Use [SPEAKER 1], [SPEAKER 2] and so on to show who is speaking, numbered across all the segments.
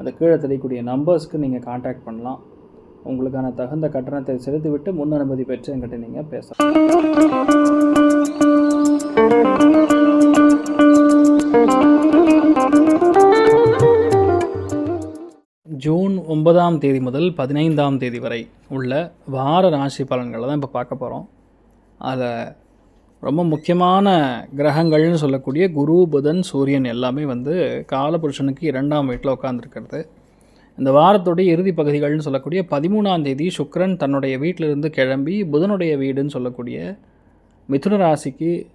[SPEAKER 1] அந்த கீழே தெரியக்கூடிய நம்பர்ஸ்க்கு நீங்கள் காண்டாக்ட் பண்ணலாம். உங்களுக்கான தகுந்த கட்டணத்தை செலுத்திவிட்டு முன் அனுமதி பெற்று என்கிட்ட நீங்கள் பேசலாம். ஜூன் ஒன்பதாம் தேதி முதல் பதினைந்தாம் தேதி வரை உள்ள வார ராசி பலன்களை தான் இப்போ பார்க்க போகிறோம் அதை ரொம்ப முக்கியமான கிரகங்கள்னு சொல்லக்கூடிய குரு புதன் சூரியன் எல்லாமே வந்து காலபுருஷனுக்கு இரண்டாம் வீட்டில் உட்காந்துருக்கிறது இந்த வாரத்துடைய இறுதி பகுதிகள்னு சொல்லக்கூடிய பதிமூணாம் தேதி சுக்கிரன் தன்னுடைய வீட்டிலிருந்து கிளம்பி புதனுடைய வீடுன்னு சொல்லக்கூடிய மிதுன ராசிக்கு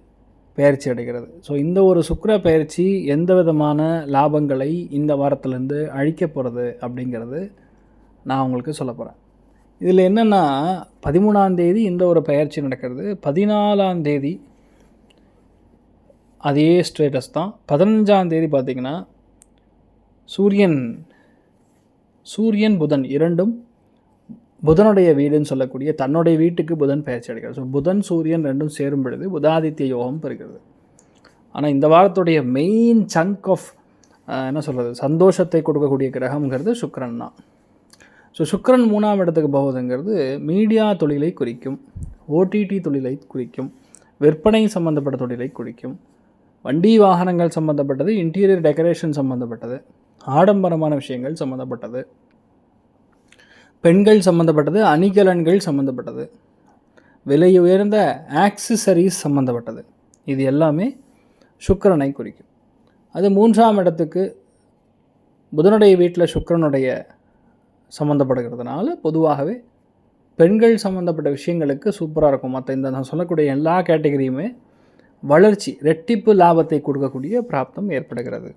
[SPEAKER 1] பயிற்சி அடைகிறது. ஸோ இந்த ஒரு சுக்கர பயிற்சி எந்த விதமான லாபங்களை இந்த வாரத்திலேருந்து அழிக்க போகிறது அப்படிங்கிறது நான் உங்களுக்கு சொல்ல போகிறேன் இதில் என்னென்னா பதிமூணாம் தேதி இந்த ஒரு பயிற்சி நடக்கிறது. பதினாலாம் தேதி அதே ஸ்டேட்டஸ் தான். பதினஞ்சாம் தேதி பார்த்திங்கன்னா சூரியன் சூரியன் புதன் இரண்டும் புதனுடைய வீடுன்னு சொல்லக்கூடிய தன்னுடைய வீட்டுக்கு புதன் பயிற்சி அடைகிறது ஸோ புதன் சூரியன் ரெண்டும் சேரும் பொழுது புதாதித்ய யோகம் பெறுகிறது. ஆனால் இந்த வாரத்துடைய மெயின் சங்க் ஆஃப் என்ன சொல்கிறது சந்தோஷத்தை கொடுக்கக்கூடிய கிரகம்ங்கிறது சுக்கரன் தான். ஸோ சுக்கரன் மூணாம் இடத்துக்கு போவதுங்கிறது மீடியா தொழிலை குறிக்கும் ஓடிடி தொழிலை குறிக்கும் விற்பனை சம்மந்தப்பட்ட தொழிலை குறிக்கும் வண்டி வாகனங்கள் சம்மந்தப்பட்டது இன்டீரியர் டெக்கரேஷன் சம்மந்தப்பட்டது ஆடம்பரமான விஷயங்கள் சம்மந்தப்பட்டது பெண்கள் சம்மந்தப்பட்டது அணிகலன்கள் சம்மந்தப்பட்டது விலை உயர்ந்த ஆக்சசரிஸ் சம்மந்தப்பட்டது இது எல்லாமே சுக்கரனை குறிக்கும். அது மூன்றாம் இடத்துக்கு புதனுடைய வீட்டில் சுக்கரனுடைய சம்மந்தப்படுகிறதுனால பொதுவாகவே பெண்கள் சம்மந்தப்பட்ட விஷயங்களுக்கு சூப்பராக இருக்கும். மற்ற இந்த நான் சொல்லக்கூடிய எல்லா கேட்டகரியுமே வளர்ச்சி ரெட்டிப்பு லாபத்தை கொடுக்கக்கூடிய பிராப்தம் ஏற்படுகிறது.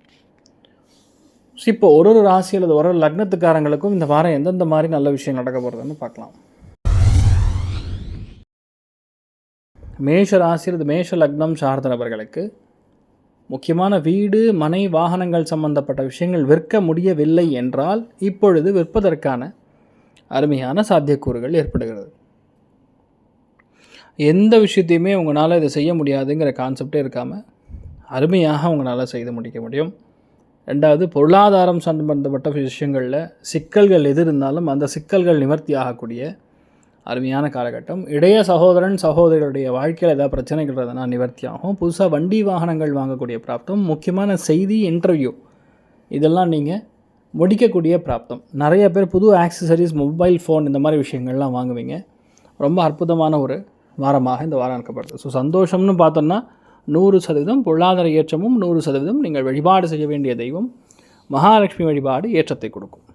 [SPEAKER 1] ஸோ இப்போ ஒரு ஒரு ராசி அல்லது ஒரு ஒரு லக்னத்துக்காரங்களுக்கும் இந்த வாரம் எந்தெந்த மாதிரி நல்ல விஷயம் நடக்க போகிறதுன்னு பார்க்கலாம். மேஷ ராசி அல்லது மேஷ லக்னம் சார்ந்த நபர்களுக்கு முக்கியமான வீடு மனை வாகனங்கள் சம்பந்தப்பட்ட விஷயங்கள் விற்க முடியவில்லை என்றால் இப்பொழுது விற்பதற்கான அருமையான சாத்தியக்கூறுகள் ஏற்படுகிறது. எந்த விஷயத்தையுமே உங்களால் இதை செய்ய முடியாதுங்கிற கான்செப்டே இருக்காமல் அருமையாக உங்களால் செய்து முடிக்க முடியும். ரெண்டாவது பொருளாதாரம் சம்பந்தப்பட்ட விஷயங்களில் சிக்கல்கள் எது இருந்தாலும் அந்த சிக்கல்கள் நிவர்த்தி ஆகக்கூடிய அருமையான காலகட்டம். இடைய சகோதரன் சகோதரிகளுடைய வாழ்க்கையில் ஏதாவது பிரச்சனைகள் இருந்ததுன்னா நிவர்த்தி ஆகும் புதுசாக வண்டி வாகனங்கள் வாங்கக்கூடிய பிராப்தம் முக்கியமான செய்தி இன்டர்வியூ இதெல்லாம் நீங்கள் முடிக்கக்கூடிய பிராப்தம். நிறைய பேர் புது ஆக்சசரிஸ் மொபைல் ஃபோன் இந்த மாதிரி விஷயங்கள்லாம் வாங்குவீங்க. ரொம்ப அற்புதமான ஒரு வாரமாக இந்த வாரம் இருக்கப்படுது ஸோ சந்தோஷம்னு பார்த்தோன்னா நூறு சதவீதம் பொருளாதார ஏற்றமும் நூறு சதவீதம் நீங்கள் வழிபாடு செய்ய வேண்டிய தெய்வம் மகாலட்சுமி வழிபாடு ஏற்றத்தை கொடுக்கும்.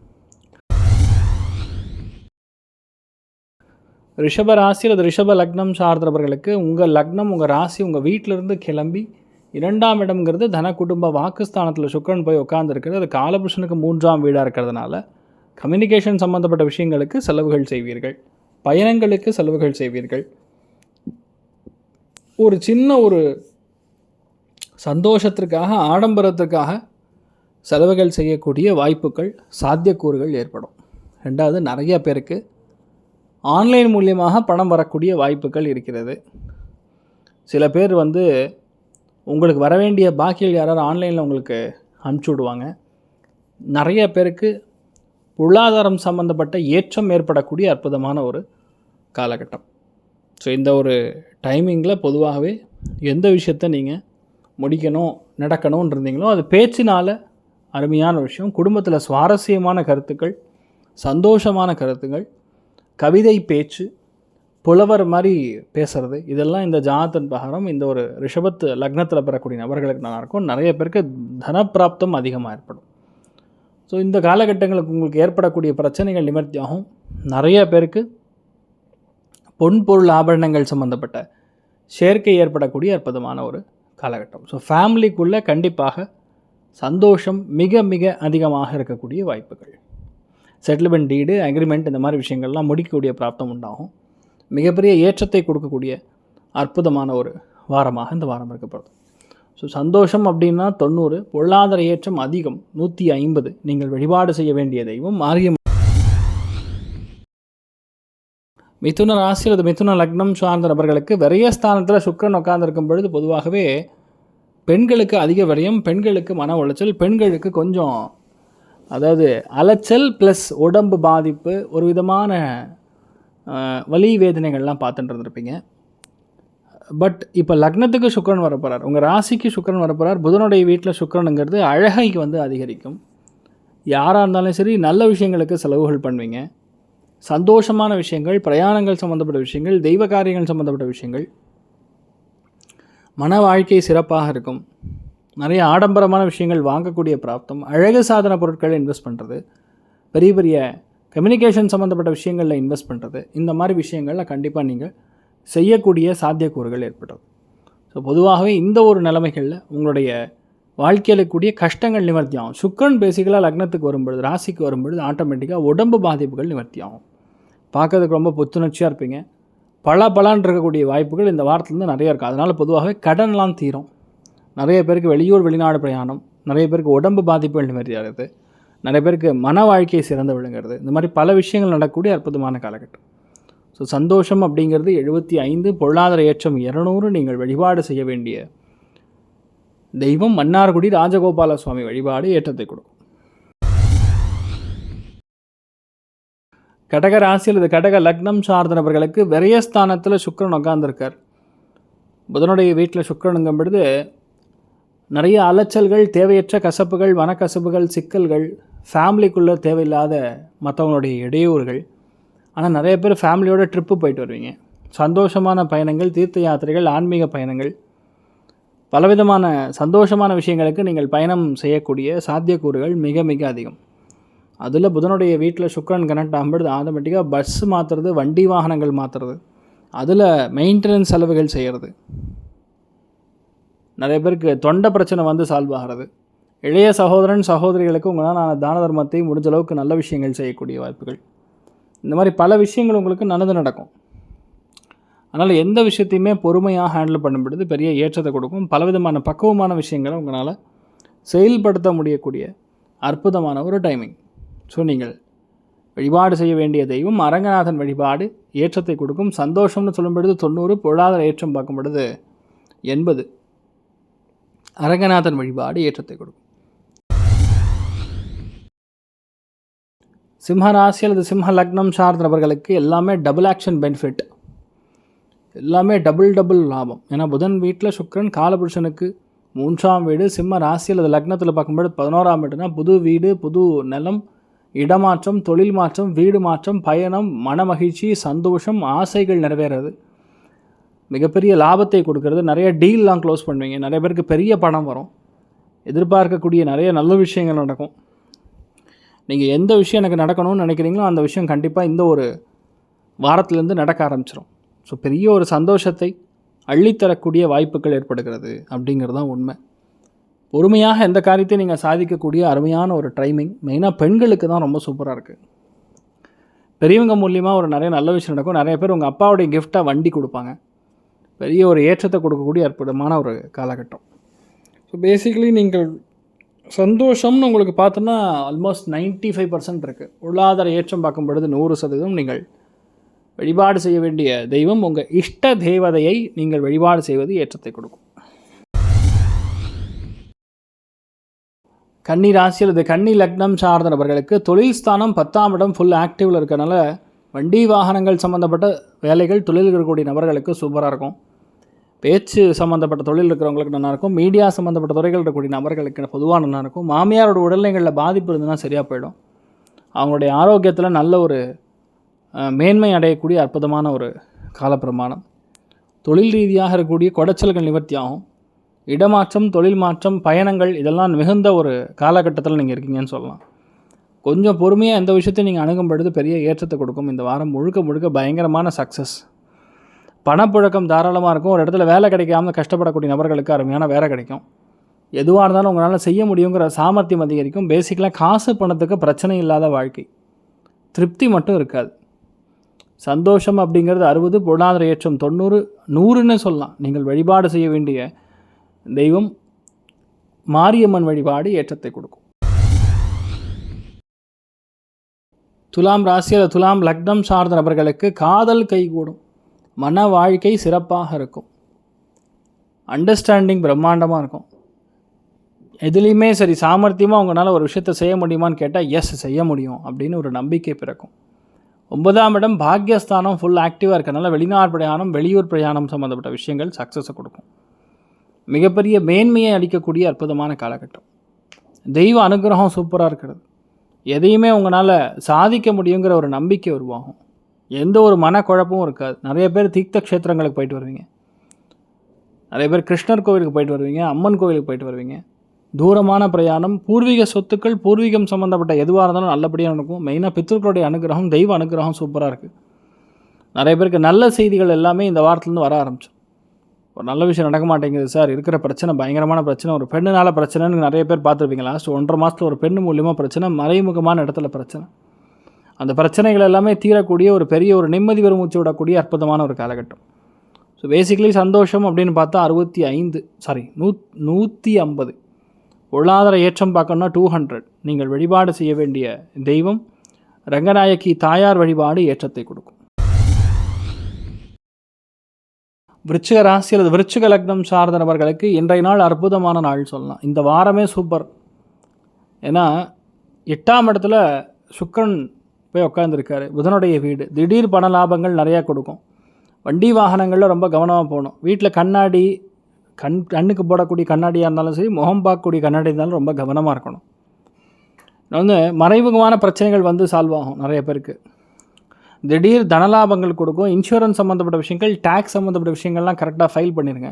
[SPEAKER 1] ரிஷப ராசி அல்லது ரிஷப லக்னம் சார்ந்தவர்களுக்கு உங்கள் லக்னம் உங்கள் ராசி உங்கள் வீட்டிலிருந்து கிளம்பி இரண்டாம் இடம்ங்கிறது தன குடும்ப வாக்குஸ்தானத்தில் சுக்கரன் போய் உட்காந்துருக்கிறது அது காலபுருஷனுக்கு மூன்றாம் வீடாக இருக்கிறதுனால கம்யூனிகேஷன் சம்மந்தப்பட்ட விஷயங்களுக்கு செலவுகள் செய்வீர்கள். பயணங்களுக்கு செலவுகள் செய்வீர்கள். ஒரு சின்ன ஒரு சந்தோஷத்திற்காக ஆடம்பரத்திற்காக செலவுகள் செய்யக்கூடிய வாய்ப்புகள் சாத்தியக்கூறுகள் ஏற்படும். ரெண்டாவது நிறைய பேருக்கு ஆன்லைன் மூலியமாக பணம் வரக்கூடிய வாய்ப்புகள் இருக்கிறது. சில பேர் வந்து உங்களுக்கு வர வேண்டிய பாக்கியில் யாராவது ஆன்லைனில் உங்களுக்கு அனுப்பிச்சி விடுவாங்க. நிறைய பேருக்கு பொருளாதாரம் சம்மந்தப்பட்ட ஏற்றம் ஏற்படக்கூடிய அற்புதமான ஒரு காலகட்டம். ஸோ இந்த ஒரு டைமிங்கில் பொதுவாகவே எந்த விஷயத்த நீங்கள் முடிக்கணும் நடக்கணும்னு இருந்தீங்களோ அது பேச்சினால் அருமையான விஷயம். குடும்பத்தில் சுவாரஸ்யமான கருத்துக்கள் சந்தோஷமான கருத்துக்கள் கவிதை பேச்சு புலவர் மாதிரி பேசுகிறது இதெல்லாம் இந்த ஜாதத்தின் பகாரம் இந்த ஒரு ரிஷபத்து லக்னத்தில் பெறக்கூடிய நபர்களுக்கு நல்லாயிருக்கும். நிறைய பேருக்கு தனப்பிராப்தம் அதிகமாக ஏற்படும். ஸோ இந்த காலகட்டங்களுக்கு உங்களுக்கு ஏற்படக்கூடிய பிரச்சனைகள் நிவர்த்தியாகும். நிறைய பேருக்கு பொன் பொருள் ஆபரணங்கள் சம்மந்தப்பட்ட சேர்க்கை ஏற்படக்கூடிய அற்புதமான ஒரு காலகட்டம். ஸோ ஃபேமிலிக்குள்ளே கண்டிப்பாக சந்தோஷம் மிக மிக அதிகமாக இருக்கக்கூடிய வாய்ப்புகள். செட்டில்மெண்ட் டீடு அக்ரிமெண்ட் இந்த மாதிரி விஷயங்கள்லாம் முடிக்கக்கூடிய பிராப்தம் உண்டாகும். மிகப்பெரிய ஏற்றத்தை கொடுக்கக்கூடிய அற்புதமான ஒரு வாரமாக இந்த வாரம் இருக்கப்படுது ஸோ சந்தோஷம் அப்படின்னா தொண்ணூறு பொருளாதார ஏற்றம் அதிகம் நூற்றி ஐம்பது. நீங்கள் வழிபாடு செய்ய வேண்டிய தெய்வம் மாரியம் மிதுன ராசி அல்லது மிதுன லக்னம் சார்ந்த நபர்களுக்கு விரயஸ்தானத்தில் சுக்கரன் உட்கார்ந்துருக்கும் பொழுது பொதுவாகவே பெண்களுக்கு அதிக விரயம் பெண்களுக்கு மன உளைச்சல் பெண்களுக்கு கொஞ்சம் அதாவது அலைச்சல் ப்ளஸ் உடம்பு பாதிப்பு ஒரு விதமான வலி வேதனைகள்லாம் பார்த்துட்டு இருந்திருப்பீங்க. பட் இப்போ லக்னத்துக்கு சுக்கிரன் வரப்போகிறார் உங்கள் ராசிக்கு சுக்கிரன் வரப்போகிறார் புதனுடைய வீட்டில் சுக்கிரனுங்கிறது அழகைக்கு வந்து அதிகரிக்கும். யாராக இருந்தாலும் சரி நல்ல விஷயங்களுக்கு செலவுகள் பண்ணுவீங்க. சந்தோஷமான விஷயங்கள் பிரயாணங்கள் சம்மந்தப்பட்ட விஷயங்கள் தெய்வ காரியங்கள் சம்மந்தப்பட்ட விஷயங்கள். மன வாழ்க்கை சிறப்பாக இருக்கும். நிறைய ஆடம்பரமான விஷயங்கள் வாங்கக்கூடிய பிராப்தம் அழகு சாதன பொருட்களை இன்வெஸ்ட் பண்ணுறது பெரிய பெரிய கம்யூனிகேஷன் சம்மந்தப்பட்ட விஷயங்களில் இன்வெஸ்ட் பண்ணுறது இந்த மாதிரி விஷயங்களில் கண்டிப்பாக நீங்கள் செய்யக்கூடிய சாத்தியக்கூறுகள் ஏற்படுறது. ஸோ பொதுவாகவே இந்த ஒரு நிலைமைகளில் உங்களுடைய வாழ்க்கையில் கூடிய கஷ்டங்கள் நிவர்த்தி ஆகும். சுக்கரன் பேசிக்கலாக லக்னத்துக்கு வரும்பொழுது ராசிக்கு வரும்பொழுது ஆட்டோமேட்டிக்காக உடம்பு பாதிப்புகள் நிவர்த்தி ஆகும். பார்க்கறதுக்கு ரொம்ப புத்துணர்ச்சியாக இருப்பீங்க. பல பலான் இருக்கக்கூடிய வாய்ப்புகள் இந்த வாரத்துலேருந்து நிறையா இருக்கும் அதனால் பொதுவாகவே கடன்லாம் தீரும். நிறைய பேருக்கு வெளியூர் வெளிநாடு பிரயாணம் நிறைய பேருக்கு உடம்பு பாதிப்பு மாதிரி ஆகுது நிறைய பேருக்கு மன வாழ்க்கையை சிறந்து விழுங்குறது இந்த மாதிரி பல விஷயங்கள் நடக்கக்கூடிய அற்புதமான காலகட்டம். ஸோ சந்தோஷம் அப்படிங்கிறது எழுபத்தி ஐந்து பொருளாதார ஏற்றம் இரநூறு நீங்கள் வழிபாடு செய்ய வேண்டிய தெய்வம் மன்னார்குடி ராஜகோபால சுவாமி வழிபாடு ஏற்றத்தை கொடுக்கும். கடக ராசி அல்லது கடக லக்னம் சார்ந்த நபர்களுக்கு விரயஸ்தானத்தில் சுக்கரன் உட்காந்துருக்கார் புதனுடைய வீட்டில் சுக்கரனுங்கும் பொழுது நிறைய அலைச்சல்கள் தேவையற்ற கசப்புகள் மனக்கசப்புகள் சிக்கல்கள் ஃபேமிலிக்குள்ளே தேவையில்லாத மற்றவங்களுடைய இடையூறுகள். ஆனால் நிறைய பேர் ஃபேமிலியோட ட்ரிப்பு போயிட்டு வருவீங்க. சந்தோஷமான பயணங்கள் தீர்த்த யாத்திரைகள் ஆன்மீக பயணங்கள். பலவிதமான சந்தோஷமான விஷயங்களுக்கு நீங்கள் பயணம் செய்யக்கூடிய சாத்தியக்கூறுகள் மிக மிக அதிகம். அதில் புதனுடைய வீட்டில் சுக்கரன் கனெக்ட் ஆகும்போது ஆட்டோமேட்டிக்காக பஸ் மாற்றுறது வண்டி வாகனங்கள் மாற்றுறது அதில் மெயின்டெனன்ஸ் செலவுகள் செய்கிறது நிறைய பேருக்கு தொண்டை பிரச்சனை வந்து சால்வ் ஆகிறது. இளைய சகோதரன் சகோதரிகளுக்கு உங்களால் நான் தான தர்மத்தை முடிஞ்ச அளவுக்கு நல்ல விஷயங்கள் செய்யக்கூடிய வாய்ப்புகள். இந்த மாதிரி பல விஷயங்கள் உங்களுக்கு நல்லது நடக்கும். அதனால் எந்த விஷயத்தையுமே பொறுமையாக ஹேண்டில் பண்ணும்பொழுது பெரிய ஏற்றத்தை கொடுக்கும். பலவிதமான பக்குவமான விஷயங்களை உங்களால் செயல்படுத்த முடியக்கூடிய அற்புதமான ஒரு டைமிங் ஸோ நீங்கள் வழிபாடு செய்ய வேண்டிய தெய்வம் அரங்கநாதன் வழிபாடு ஏற்றத்தை கொடுக்கும். சந்தோஷம்னு சொல்லும் பொழுது தொண்ணூறு பொருளாதார ஏற்றம் பார்க்கும் பொழுது எண்பது. அரங்கநாதன் வழிபாடு ஏற்றத்தை கொடுக்கும். சிம்ம ராசி அல்லது சிம்ம லக்னம் சார்ந்தவர்களுக்கு எல்லாமே டபுள் ஆக்ஷன் பெனிஃபிட் எல்லாமே டபுள் டபுள் லாபம். ஏன்னா புதன் வீட்டில் சுக்கரன் காலபுருஷனுக்கு மூன்றாம் வீடு சிம்ம ராசி அல்லது லக்னத்தில் பார்க்கும்போது பதினோராம் வீடுனா புது வீடு புது நிலம் இடமாற்றம் தொழில் மாற்றம் வீடு மாற்றம் பயணம் மனமகிழ்ச்சி சந்தோஷம் ஆசைகள் நிறைவேறது. மிகப்பெரிய லாபத்தை கொடுக்கறது. நிறைய டீல்லாம் க்ளோஸ் பண்ணுவீங்க. நிறைய பேருக்கு பெரிய பணம் வரும். எதிர்பார்க்கக்கூடிய நிறைய நல்ல விஷயங்கள் நடக்கும். நீங்கள் எந்த விஷயம் எனக்கு நடக்கணும்னு நினைக்கிறீங்களோ அந்த விஷயம் கண்டிப்பாக இந்த ஒரு வாரத்துலேருந்து நடக்க ஆரம்பிச்சிடும் ஸோ பெரிய ஒரு சந்தோஷத்தை அள்ளித்தரக்கூடிய வாய்ப்புகள் ஏற்படுகிறது அப்படிங்கிறது தான் உண்மை. பொறுமையாக எந்த காரியத்தையும் நீங்கள் சாதிக்கக்கூடிய அருமையான ஒரு டைமிங் மெயினாக பெண்களுக்கு தான் ரொம்ப சூப்பராக இருக்குது பெரியவங்க மூலியமாக ஒரு நிறைய நல்ல விஷயம் நடக்கும். நிறைய பேர் உங்கள் அப்பாவுடைய கிஃப்டாக வண்டி கொடுப்பாங்க. பெரிய ஒரு ஏற்றத்தை கொடுக்கக்கூடிய அற்புதமான ஒரு காலகட்டம். ஸோ பேசிக்கலி நீங்கள் சந்தோஷம்னு உங்களுக்கு பார்த்தோன்னா ஆல்மோஸ்ட் 95% ஃபைவ் பர்சன்ட் இருக்குது பொருளாதார ஏற்றம் பார்க்கும் பொழுது நூறு சதவீதம் நீங்கள் வழிபாடு செய்ய வேண்டிய தெய்வம் உங்கள் இஷ்ட தேவதையை நீங்கள் வழிபாடு செய்வது ஏற்றத்தை கொடுக்கும். கன்னி ராசி அல்லது கன்னி லக்னம் சார்ந்த நபர்களுக்கு தொழில் ஸ்தானம் பத்தாம் இடம் ஃபுல் ஆக்டிவில் இருக்கிறனால வண்டி வாகனங்கள் சம்மந்தப்பட்ட வேலைகள் தொழில் இருக்கக்கூடிய நபர்களுக்கு சூப்பராக இருக்கும். பேச்சு சம்மந்தப்பட்ட தொழில் இருக்கிறவங்களுக்கு நல்லாயிருக்கும் மீடியா சம்மந்தப்பட்ட துறைகள் இருக்கக்கூடிய நபர்களுக்கு பொதுவாக நல்லாயிருக்கும் மாமியாரோட உடல்நிலைகளில் பாதிப்பு இருந்ததுன்னா சரியாக போயிடும். அவங்களுடைய ஆரோக்கியத்தில் நல்ல ஒரு மேன்மை அடையக்கூடிய அற்புதமான ஒரு காலப்பிரமாணம். தொழில் ரீதியாக இருக்கக்கூடிய குடைச்சல்கள் நிவர்த்தி ஆகும் இடமாற்றம் தொழில் மாற்றம் பயணங்கள் இதெல்லாம் மிகுந்த ஒரு காலகட்டத்தில் நீங்கள் இருக்கீங்கன்னு சொல்லலாம். கொஞ்சம் பொறுமையாக எந்த விஷயத்தையும் நீங்கள் அணுகும் பொழுது பெரிய ஏற்றத்தை கொடுக்கும். இந்த வாரம் முழுக்க முழுக்க பயங்கரமான சக்ஸஸ் பணப்புழக்கம் தாராளமாக இருக்கும். ஒரு இடத்துல வேலை கிடைக்காம கஷ்டப்படக்கூடிய நபர்களுக்கு அருமையான வேலை கிடைக்கும். எதுவாக இருந்தாலும் உங்களால் செய்ய முடியுங்கிற சாமர்த்தியம் அதிகரிக்கும். பேசிக்கலாக காசு பணத்துக்கு பிரச்சனை இல்லாத வாழ்க்கை. திருப்தி மட்டும் இருக்காது. சந்தோஷம் அப்படிங்கிறது அறுபது பொருளாதார ஏற்றம் தொண்ணூறு நூறுன்னு சொல்லலாம். நீங்கள் வழிபாடு செய்ய வேண்டிய தெய்வம் மாரியம்மன் வழிபாடு ஏற்றத்தை கொடுக்கும். துலாம் ராசி அல்லது துலாம் லக்னம் சார்ந்த நபர்களுக்கு காதல் கைகூடும். மன வாழ்க்கை சிறப்பாக இருக்கும். அண்டர்ஸ்டாண்டிங் பிரம்மாண்டமாக இருக்கும். எதுலேயுமே சரி சாமர்த்தியமாக உங்களால் ஒரு விஷயத்தை செய்ய முடியுமான்னு கேட்டால் எஸ் செய்ய முடியும் அப்படின்னு ஒரு நம்பிக்கை பிறக்கும். ஒன்பதாம் இடம் பாக்யஸ்தானம் ஃபுல் ஆக்டிவாக இருக்கிறனால வெளிநாடு பிரயாணம் வெளியூர் பிரயாணம் சம்மந்தப்பட்ட விஷயங்கள் சக்ஸஸை கொடுக்கும். மிகப்பெரிய மேன்மையை அளிக்கக்கூடிய அற்புதமான காலகட்டம். தெய்வ அனுகிரகம் சூப்பராக இருக்கிறது. எதையுமே உங்களால் சாதிக்க முடியுங்கிற ஒரு நம்பிக்கை உருவாகும். எந்த ஒரு மனக்குழப்பமும் இருக்காது. நிறைய பேர் தீர்த்த க்ஷேத்திரங்களுக்கு போயிட்டு வருவீங்க. நிறைய பேர் கிருஷ்ணர் கோவிலுக்கு போயிட்டு வருவீங்க அம்மன் கோவிலுக்கு போயிட்டு வருவீங்க. தூரமான பிரயாணம் பூர்வீக சொத்துக்கள் பூர்வீகம் சம்மந்தப்பட்ட எதுவாக இருந்தாலும் நல்லபடியாக நடக்கும். மெயினாக பித்தர்களுடைய அனுகிரகம் தெய்வ அனுகிரகம் சூப்பராக இருக்குது நிறைய பேருக்கு நல்ல செய்திகள் எல்லாமே இந்த வாரத்துலேருந்து வர ஆரம்பிச்சோம் ஒரு நல்ல விஷயம் நடக்க மாட்டேங்குது சார். இருக்கிற பிரச்சனை பயங்கரமான பிரச்சனை. ஒரு பெண்ணுனால பிரச்சனைன்னு நிறைய பேர் பார்த்துருப்பீங்க. லாஸ்ட் ஒன்றரை மாதத்தில் ஒரு பெண் மூலியமாக பிரச்சனை மறைமுகமான இடத்துல பிரச்சனை. அந்த பிரச்சனைகள் எல்லாமே தீரக்கூடிய ஒரு பெரிய ஒரு நிம்மதி பெருமூச்சு விடக்கூடிய அற்புதமான ஒரு காலகட்டம். ஸோ பேசிக்கலி சந்தோஷம் அப்படின்னு பார்த்தா அறுபத்தி ஐந்து சாரி நூ நூற்றி ஐம்பது. பொருளாதார ஏற்றம் பார்க்கணுன்னா டூ ஹண்ட்ரட் நீங்கள் வழிபாடு செய்ய வேண்டிய தெய்வம் ரங்கநாயகி தாயார் வழிபாடு ஏற்றத்தை கொடுக்கும். விருச்சிக ராசி அல்லது விருச்சிக லக்னம் சார்ந்த நபர்களுக்கு இன்றைய நாள் அற்புதமான நாள் சொல்லலாம். இந்த வாரமே சூப்பர். ஏன்னா எட்டாம் இடத்துல சுக்கரன் போய் உட்காந்துருக்காரு புதனுடைய வீடு. திடீர் பண லாபங்கள் நிறையா கொடுக்கும். வண்டி வாகனங்களில் ரொம்ப கவனமாக போகணும். வீட்டில் கண்ணாடி கண் கண்ணுக்கு போடக்கூடிய கண்ணாடியாக இருந்தாலும் சரி முகம் பார்க்கக்கூடிய கண்ணாடி இருந்தாலும் ரொம்ப கவனமாக இருக்கணும். வந்து மறைமுகமான பிரச்சனைகள் வந்து சால்வ் ஆகும் நிறைய பேருக்கு. திடீர் தனலாபங்கள் கொடுக்கும். இன்சூரன்ஸ் சம்மந்தப்பட்ட விஷயங்கள் டேக்ஸ் சம்மந்தப்பட்ட விஷயங்கள்லாம் கரெக்டாக ஃபைல் பண்ணிடுங்க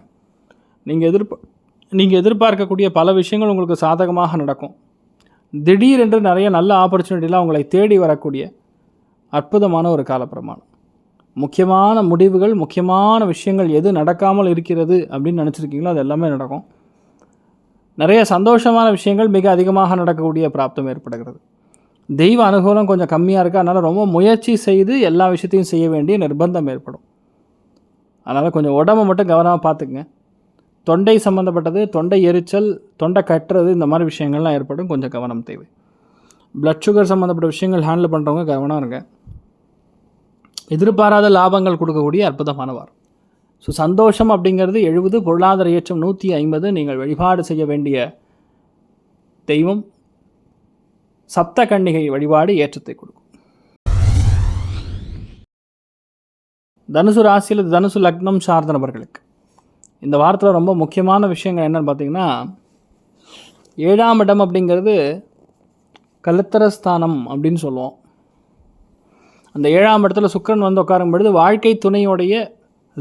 [SPEAKER 1] நீங்கள் எதிர்ப்ப நீங்கள் எதிர்பார்க்கக்கூடிய பல விஷயங்கள் உங்களுக்கு சாதகமாக நடக்கும். திடீரென்று நிறைய நல்ல ஆப்பர்ச்சுனிட்டிலாம் உங்களை தேடி வரக்கூடிய அற்புதமான ஒரு காலப்பிரமாணம். முக்கியமான முடிவுகள் முக்கியமான விஷயங்கள் எது நடக்காமல் இருக்கிறது அப்படின்னு நினச்சிருக்கீங்களோ அது எல்லாமே நடக்கும். நிறைய சந்தோஷமான விஷயங்கள் மிக அதிகமாக நடக்கக்கூடிய பிராப்தம் ஏற்படுகிறது. தெய்வ அனுகூலம் கொஞ்சம் கம்மியாக இருக்குது அதனால் ரொம்ப முயற்சி செய்து எல்லா விஷயத்தையும் செய்ய வேண்டிய நிர்பந்தம் ஏற்படும். அதனால் கொஞ்சம் உடம்பை மட்டும் கவனமாக பார்த்துக்குங்க. தொண்டை சம்மந்தப்பட்டது தொண்டை எரிச்சல் தொண்டை கட்டுறது இந்த மாதிரி விஷயங்கள்லாம் ஏற்படும். கொஞ்சம் கவனம் தேவை. ப்ளட் சுகர் சம்மந்தப்பட்ட விஷயங்கள் ஹேண்டில் பண்ணுறவங்க கவனம் இருங்க. எதிர்பாராத லாபங்கள் கொடுக்கக்கூடிய அற்புதமான வாரம். ஸோ சந்தோஷம் அப்படிங்கிறது எழுபது பொருளாதார ஏற்றம் நூற்றி ஐம்பது நீங்கள் வழிபாடு செய்ய வேண்டிய தெய்வம். சப்த கன்னிகை வழிபாடு ஏற்றத்தை கொடுக்கும். தனுசு ராசியில் தனுசு லக்னம் சார்ந்த நபர்களுக்கு. இந்த வாரத்தில் ரொம்ப முக்கியமான விஷயங்கள் என்னென்னு பார்த்தீங்கன்னா ஏழாம் இடம் அப்படிங்கிறது கலத்தரஸ்தானம் அப்படின்னு சொல்லுவோம். அந்த ஏழாம் இடத்துல சுக்கரன் வந்து உட்காரும் பொழுது வாழ்க்கை துணையோடைய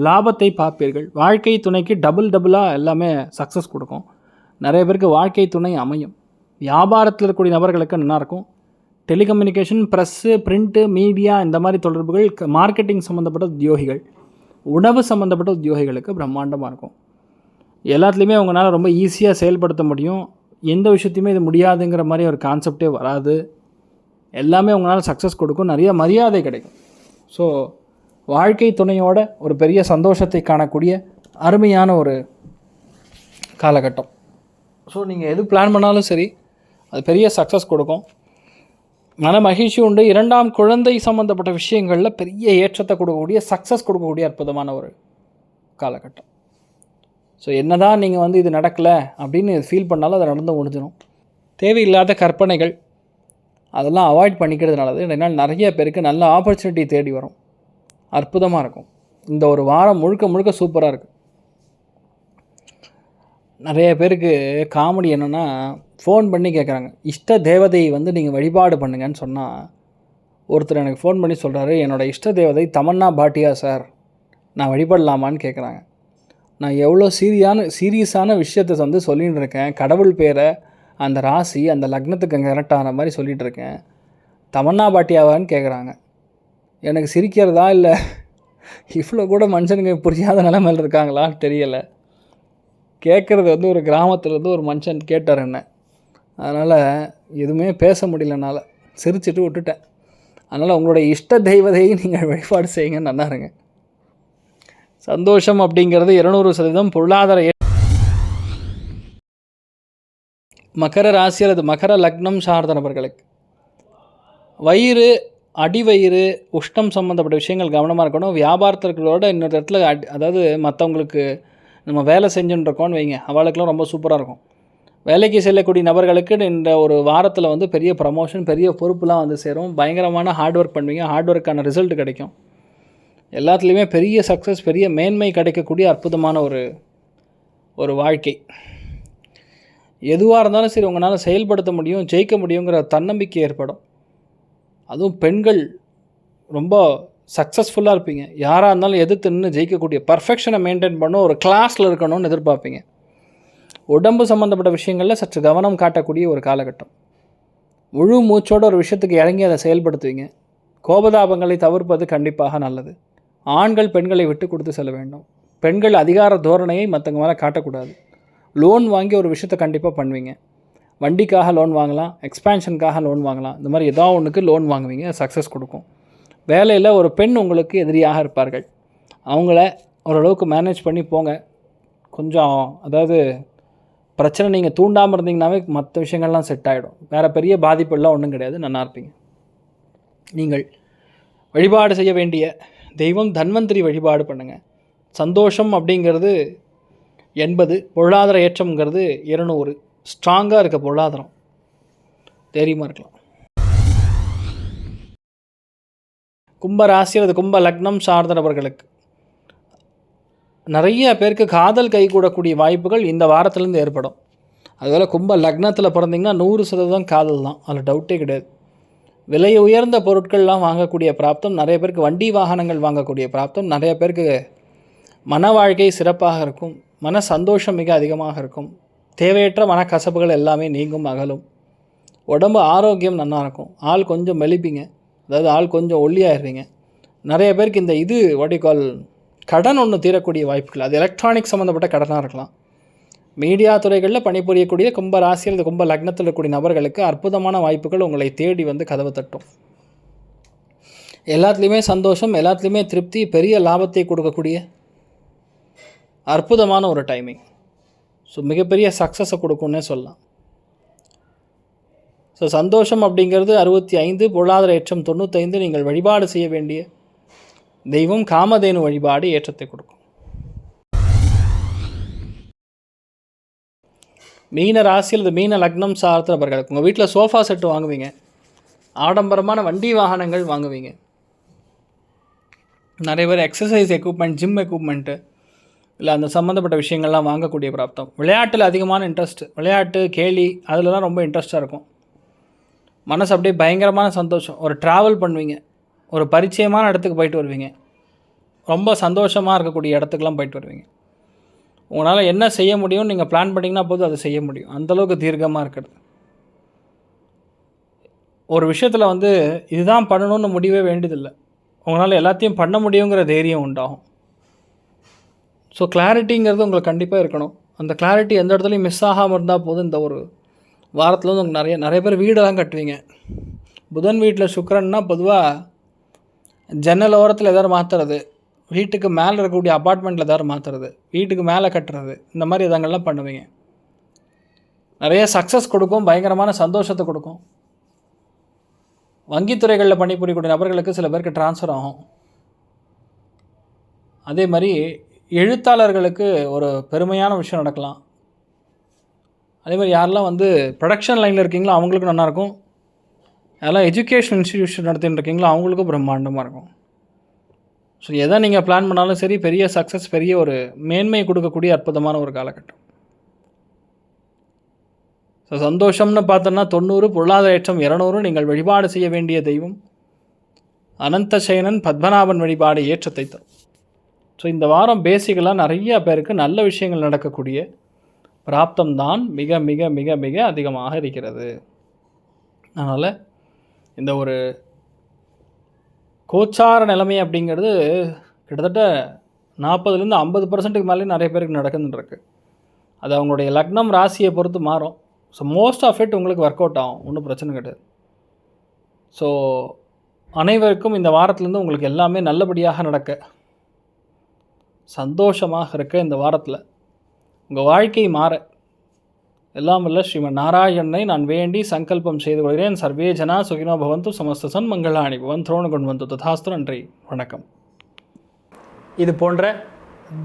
[SPEAKER 1] லாபத்தை பார்ப்பீர்கள். வாழ்க்கை துணைக்கு டபுள் டபுளாக எல்லாமே சக்ஸஸ் கொடுக்கும். நிறைய பேருக்கு வாழ்க்கை துணை அமையும். வியாபாரத்தில் இருக்கக்கூடிய நபர்களுக்கு நல்லாயிருக்கும் டெலிகம்யூனிகேஷன் ப்ரெஸ்ஸு பிரிண்ட்டு மீடியா இந்த மாதிரி தொடர்புகள் மார்க்கெட்டிங் சம்மந்தப்பட்ட உத்தியோகிகள். உணவு சம்மந்தப்பட்ட உத்தியோகிகளுக்கு பிரம்மாண்டமாக இருக்கும். எல்லாத்துலேயுமே அவங்களால ரொம்ப ஈஸியாக செயல்படுத்த முடியும். எந்த விஷயத்தையுமே இது முடியாதுங்கிற மாதிரி ஒரு கான்செப்டே வராது. எல்லாமே உங்களால் சக்ஸஸ் கொடுக்கும். நிறைய மரியாதை கிடைக்கும். ஸோ வாழ்க்கை துணையோட ஒரு பெரிய சந்தோஷத்தை காணக்கூடிய அருமையான ஒரு காலகட்டம். ஸோ நீங்கள் எது பிளான் பண்ணாலும் சரி அது பெரிய சக்ஸஸ் கொடுக்கும். மன மகிழ்ச்சி உண்டு. இரண்டாம் குழந்தை சம்மந்தப்பட்ட விஷயங்களில் பெரிய ஏற்றத்தை கொடுக்கக்கூடிய சக்ஸஸ் கொடுக்கக்கூடிய அற்புதமான ஒரு காலகட்டம். ஸோ என்ன தான் நீங்கள் வந்து இது நடக்கலை அப்படின்னு ஃபீல் பண்ணாலும் அது நடந்து முடிஞ்சிடும். தேவையில்லாத கற்பனைகள் அதெல்லாம் அவாய்ட் பண்ணிக்கிறதுனால என்னால் நிறைய பேருக்கு நல்ல ஆப்பர்ச்சுனிட்டி தேடி வரும். அற்புதமாக இருக்கும். இந்த ஒரு வாரம் முழுக்க முழுக்க சூப்பராக இருக்குது நிறைய பேருக்கு காமெடி என்னென்னா ஃபோன் பண்ணி கேட்குறாங்க. இஷ்ட தேவதை வந்து நீங்கள் வழிபாடு பண்ணுங்கன்னு சொன்னால் ஒருத்தர் எனக்கு ஃபோன் பண்ணி சொல்கிறாரு என்னோடய இஷ்ட தேவதை தமன்னா பாட்டியா சார் நான் வழிபடலாமான்னு கேட்குறாங்க. நான் எவ்வளோ சீரியான சீரியஸான விஷயத்தை வந்து சொல்லிகிட்டு இருக்கேன். கடவுள் பேரை அந்த ராசி அந்த லக்னத்துக்கு கரெக்டான மாதிரி சொல்லிகிட்டு இருக்கேன். தமன்னா பாட்டியாவான்னு கேட்குறாங்க. எனக்கு சிரிக்கிறதா இல்லை? இவ்வளோ கூட மனுஷனுங்க புரியாத நிலைமையில் இருக்காங்களான்னு தெரியலை. கேட்குறது வந்து ஒரு கிராமத்துலேருந்து ஒரு மனுஷன் கேட்டார் என்ன. அதனால் எதுவுமே பேச முடியலனால சிரிச்சிட்டு விட்டுட்டேன். அதனால் உங்களுடைய இஷ்ட தெய்வதையை நீங்கள் வழிபாடு செய்யுங்க நல்லா இருங்க சந்தோஷம் அப்படிங்கிறது இருநூறு சதவீதம் பொருளாதார மகர ராசி அல்லது மகர லக்னம் சார்ந்த நபர்களுக்கு வயிறு அடிவயிறு உஷ்ணம் சம்மந்தப்பட்ட விஷயங்கள் கவனமாக இருக்கணும். வியாபாரத்தில் இன்னொரு இடத்துல அடி அதாவது மற்றவங்களுக்கு நம்ம வேலை செஞ்சுன்னு இருக்கோம்னு வைங்க. அவளுக்கெல்லாம் ரொம்ப சூப்பராக இருக்கும். வேலைக்கு செல்லக்கூடிய நபர்களுக்கு இந்த ஒரு வாரத்தில் வந்து பெரிய ப்ரமோஷன் பெரிய பொறுப்புலாம் வந்து சேரும். பயங்கரமான ஹார்ட் ஒர்க் பண்ணுவீங்க. ஹார்ட் ஒர்க்கான ரிசல்ட் கிடைக்கும். எல்லாத்துலேயுமே பெரிய சக்ஸஸ் பெரிய மேன்மை கிடைக்கக்கூடிய அற்புதமான ஒரு ஒரு வாழ்க்கை. எதுவாக இருந்தாலும் சரி உங்களால் செயல்படுத்த முடியும் ஜெயிக்க முடியுங்கிற தன்னம்பிக்கை ஏற்படும். அதுவும் பெண்கள் ரொம்ப சக்ஸஸ்ஃபுல்லாக இருப்பீங்க. யாராக இருந்தாலும் எதிர்த்து நின்று ஜெயிக்கக்கூடிய பர்ஃபெக்ஷனை மெயின்டைன் பண்ண ஒரு கிளாஸில் இருக்கணும்னு எதிர்பார்ப்பீங்க. உடம்பு சம்மந்தப்பட்ட விஷயங்களில் சற்று கவனம் காட்டக்கூடிய ஒரு காலகட்டம். முழு மூச்சோட ஒரு விஷயத்துக்கு இறங்கி அதை செயல்படுத்துவீங்க. கோபதாபங்களை தவிர்ப்பது கண்டிப்பாக நல்லது. ஆண்கள் பெண்களை விட்டு கொடுத்து செல்ல வேண்டும். பெண்கள் அதிகார தோரணையை மற்றவங்க மேலே காட்டக்கூடாது. லோன் வாங்கி ஒரு விஷயத்தை கண்டிப்பாக பண்ணுவீங்க. வண்டிக்காக லோன் வாங்கலாம் எக்ஸ்பேன்ஷனுக்காக லோன் வாங்கலாம். இந்த மாதிரி ஏதோ ஒன்றுக்கு லோன் வாங்குவீங்க சக்ஸஸ் கொடுக்கும். வேலையில் ஒரு பெண் உங்களுக்கு எதிரியாக இருப்பார்கள். அவங்கள ஓரளவுக்கு மேனேஜ் பண்ணி போங்க. கொஞ்சம் அதாவது பிரச்சனை நீங்கள் தூண்டாமல் இருந்தீங்கன்னாவே மற்ற விஷயங்கள்லாம் செட் ஆகிடும் வேறு பெரிய பாதிப்புலாம் ஒன்றும் கிடையாது. நல்லா இருப்பீங்க. நீங்கள் வழிபாடு செய்ய வேண்டிய தெய்வம் தன்வந்திரி வழிபாடு பண்ணுங்கள் சந்தோஷம் அப்படிங்கிறது எண்பது பொருளாதார ஏற்றம்ங்கிறது இருநூறு. ஸ்ட்ராங்காக இருக்க பொருளாதாரம். தைரியமாக இருக்கலாம். கும்ப ராசி அல்லது கும்ப லக்னம் சார்ந்த நபர்களுக்கு நிறைய பேருக்கு காதல் கைகூடக்கூடிய வாய்ப்புகள் இந்த வாரத்துலேருந்து ஏற்படும். அதுபோல் கும்ப லக்னத்தில் பிறந்தீங்கன்னா நூறு சதவீதம் காதல் தான். அதில் டவுட்டே கிடையாது. விலை உயர்ந்த பொருட்கள்லாம் வாங்கக்கூடிய பிராப்தம் நிறைய பேருக்கு வண்டி வாகனங்கள் வாங்கக்கூடிய பிராப்தம் நிறைய பேருக்கு மன வாழ்க்கை சிறப்பாக இருக்கும் மன சந்தோஷம் மிக அதிகமாக இருக்கும் தேவையற்ற மனக்கசப்புகள் எல்லாமே நீங்கும் அகலும். உடம்பு ஆரோக்கியம் நல்லாயிருக்கும் ஆள் கொஞ்சம் மெலிப்பீங்க. அதாவது ஆள் கொஞ்சம் ஒல்லியாகிடுறீங்க நிறைய பேருக்கு இந்த இது கால் கடன் ஒன்று தீரக்கூடிய வாய்ப்புகள் அது எலக்ட்ரானிக் சம்மந்தப்பட்ட கடனாக இருக்கலாம். மீடியா துறைகளில் பணிபுரியக்கூடிய கும்ப ராசியில் இந்த கும்ப லக்னத்தில் இருக்கக்கூடிய நபர்களுக்கு அற்புதமான வாய்ப்புகள் உங்களை தேடி வந்து கதவை தட்டும். எல்லாத்துலேயுமே சந்தோஷம் எல்லாத்துலேயுமே திருப்தி பெரிய லாபத்தை கொடுக்கக்கூடிய அற்புதமான ஒரு டைமிங் ஸோ மிகப்பெரிய சக்ஸஸை கொடுக்கும்னே சொல்லலாம். ஸோ சந்தோஷம் அப்படிங்கிறது அறுபத்தி ஐந்து பொருளாதார ஏற்றம் தொண்ணூத்தைந்து நீங்கள் வழிபாடு செய்ய வேண்டிய தெய்வம் காமதேனு வழிபாடு ஏற்றத்தை கொடுக்கும். மீன ராசி அல்லது மீன லக்னம் சார்ந்தவர்களுக்கு உங்கள் வீட்டில் சோஃபா செட்டு வாங்குவீங்க. ஆடம்பரமான வண்டி வாகனங்கள் வாங்குவீங்க. நிறைய பேர் எக்ஸசைஸ் எக்யூப்மெண்ட் ஜிம் எக்யூப்மெண்ட்டு இல்லை அந்த சம்மந்தப்பட்ட விஷயங்கள்லாம் வாங்கக்கூடிய பிராப்தம். விளையாட்டில் அதிகமான இன்ட்ரெஸ்ட் விளையாட்டு கேலி அதிலலாம் ரொம்ப இன்ட்ரெஸ்ட்டாக இருக்கும். மனசு அப்படியே பயங்கரமான சந்தோஷம். ஒரு ட்ராவல் பண்ணுவீங்க. ஒரு பரிச்சயமான இடத்துக்கு போயிட்டு வருவீங்க. ரொம்ப சந்தோஷமாக இருக்கக்கூடிய இடத்துக்குலாம் போயிட்டு வருவீங்க. உங்களால் என்ன செய்ய முடியும்னு நீங்கள் பிளான் பண்ணிங்கன்னா போதும் அதை செய்ய முடியும். அந்தளவுக்கு தீர்க்கமாக இருக்கிறது. ஒரு விஷயத்தில் வந்து இதுதான் பண்ணணும்னு முடிவே வேண்டியதில்லை. உங்களால் எல்லாத்தையும் பண்ண முடியுங்கிற தைரியம் உண்டாகும். ஸோ கிளாரிட்டிங்கிறது உங்களுக்கு கண்டிப்பாக இருக்கணும். அந்த கிளாரிட்டி எந்த இடத்துலையும் மிஸ் ஆகாமல் இருந்தால் போதும். இந்த ஒரு வாரத்தில் வந்து உங்களுக்கு நிறைய நிறைய பேர் வீடெல்லாம் கட்டுவீங்க. புதன் வீட்டில் சுக்கரன்னா பொதுவாக ஜன்னல் ஓரத்தில் எதாவது மாற்றுறது வீட்டுக்கு மேலே இருக்கக்கூடிய அப்பார்ட்மெண்ட்டில் எதாவது மாற்றுறது வீட்டுக்கு மேலே கட்டுறது இந்த மாதிரி இதங்கள்லாம் பண்ணுவீங்க? நிறைய சக்ஸஸ் கொடுக்கும் பயங்கரமான சந்தோஷத்தை கொடுக்கும். வங்கித்துறைகளில் பணிபுரியக்கூடிய நபர்களுக்கு சில பேருக்கு ட்ரான்ஸ்ஃபர் ஆகும். அதே மாதிரி எழுத்தாளர்களுக்கு ஒரு பெருமையான விஷயம் நடக்கலாம். அதே மாதிரி யாரெல்லாம் வந்து ப்ரொடக்ஷன் லைனில் இருக்கீங்களோ அவங்களுக்கும் நல்லாயிருக்கும் அதெல்லாம் எஜுகேஷன் இன்ஸ்டிடியூஷன் நடத்தின்னு இருக்கீங்களோ அவங்களுக்கும் பிரம்மாண்டமாக இருக்கும். ஸோ எதை நீங்கள் பிளான் பண்ணாலும் சரி பெரிய சக்ஸஸ் பெரிய ஒரு மேன்மை கொடுக்கக்கூடிய அற்புதமான ஒரு காலகட்டம். ஸோ சந்தோஷம்னு பார்த்தோன்னா தொண்ணூறு பொருளாதார ஏற்றம் இரநூறு நீங்கள் வழிபாடு செய்ய வேண்டிய தெய்வம். அனந்த சயனன் பத்மநாபன் வழிபாடு ஏற்றத்தை தரும். ஸோ இந்த வாரம் பேசிக்கலாக நிறைய பேருக்கு நல்ல விஷயங்கள் நடக்கக்கூடிய பிராப்தம் தான் மிக மிக மிக மிக அதிகமாக இருக்கிறது. அதனால் இந்த ஒரு கோச்சார நிலைமை அப்படிங்கிறது கிட்டத்தட்ட நாற்பதுலேருந்து ஐம்பது பர்சன்ட்டுக்கு மேலே நிறைய பேருக்கு நடக்குதுன்றிருக்கு அது அவங்களுடைய லக்னம் ராசியை பொறுத்து மாறும். ஸோ மோஸ்ட் ஆஃப் இட் உங்களுக்கு ஒர்க் அவுட் ஆகும். ஒன்றும் பிரச்சனை கிடையாது. ஸோ அனைவருக்கும் இந்த வாரத்துலேருந்து உங்களுக்கு எல்லாமே நல்லபடியாக நடக்க சந்தோஷமாக இருக்க இந்த வாரத்தில். உங்கள் வாழ்க்கை மாற எல்லாம் வல்ல ஸ்ரீமன் நாராயணனை நான் வேண்டி சங்கல்பம் செய்து கொள்கிறேன். சர்வே ஜனா சுகினோ பவந்து சமஸ்த சன் மங்களாணி பவன் துரோணு கொண்டு வந்து ததாஸ்து. நன்றி வணக்கம். இது போன்ற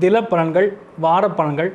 [SPEAKER 1] தில பலன்கள் வார பலன்கள்